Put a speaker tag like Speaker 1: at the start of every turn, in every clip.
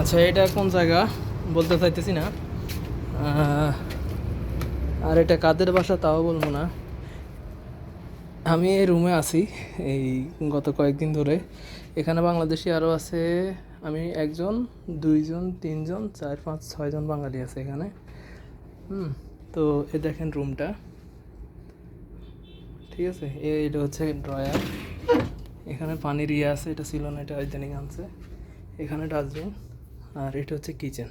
Speaker 1: আচ্ছা এটা কোন জায়গা? বলতে চাইতেছি না। আর এটা কাদের বাসা তাও বলব না। আমি এই রুমে আছি, এই গত কয়েকদিন ধরে। এখানে বাংলাদেশি আরও আছে, আমি একজন, দুইজন, তিনজন, চার, পাঁচ, ছয়জন বাঙালি আছে এখানে। হুম, তো এ দেখেন রুমটা ঠিক আছে এটা হচ্ছে ড্রয়ার এখানে পানির ইয়ে আছে, এটা ছিল না, এটা ইদানিং আনছে। এখানে ডাস্টবিন আর এটা হচ্ছে কিচেন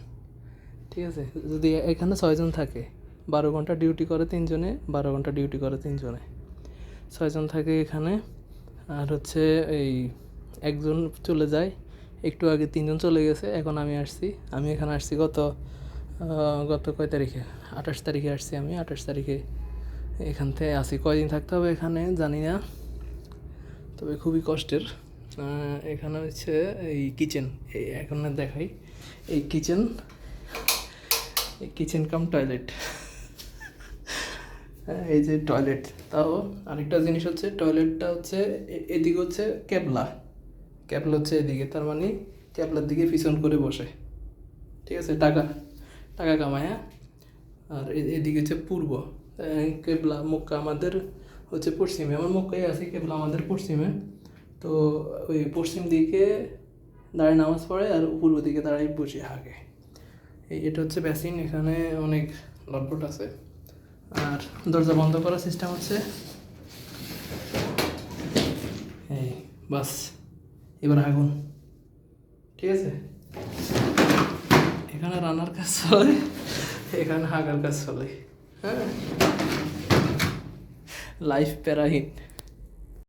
Speaker 1: ঠিক আছে? যদি এখানে ছয়জন থাকে, বারো ঘণ্টা ডিউটি করে তিনজনে, বারো ঘণ্টা ডিউটি করে তিনজনে। ছয়জন থাকে এখানে, আর হচ্ছে এই একজন চলে যায়, একটু আগে তিনজন চলে গেছে, এখন আমি আসছি। আমি এখানে আসছি গত গত কয় তারিখে? আঠাশ তারিখে আসছি আমি, আঠাশ তারিখে এখান থেকে আসি। কয়দিন থাকতে হবে এখানে? জানি না। তবে খুবই কষ্টের। এখানে হচ্ছে এই কিচেন এই এখন দেখাই। এই কিচেন এই কিচেন কাম টয়লেট এই যে টয়লেট তাও আরেকটা জিনিস হচ্ছে টয়লেটটা হচ্ছে এদিকে হচ্ছে ক্যাবলা ক্যাবলা হচ্ছে এদিকে, তার মানে ক্যাবলার দিকে পিছন করে বসে। ঠিক আছে, টাকা টাকা কামায় হ্যাঁ? আর এদিকে হচ্ছে পূর্ব। কেবলা মক্কা আমাদের হচ্ছে পশ্চিমে। আমার মক্কাই আছে কেবলা আমাদের পশ্চিমে। তো ওই পশ্চিম দিকে দাঁড়িয়ে নামাজ পড়ে আর পূর্ব দিকে দাঁড়ায় বসে হাগে এই এটা হচ্ছে বেসিন এখানে অনেক লটপট আছে। আর দরজা বন্ধ করার সিস্টেম হচ্ছে এই, বাস, এবার আগুন। ঠিক আছে? এখানে রান্নার কাজ চলে, এখানে হাগার কাজ চলে। হ্যাঁ? লাইফ প্যারাহীন।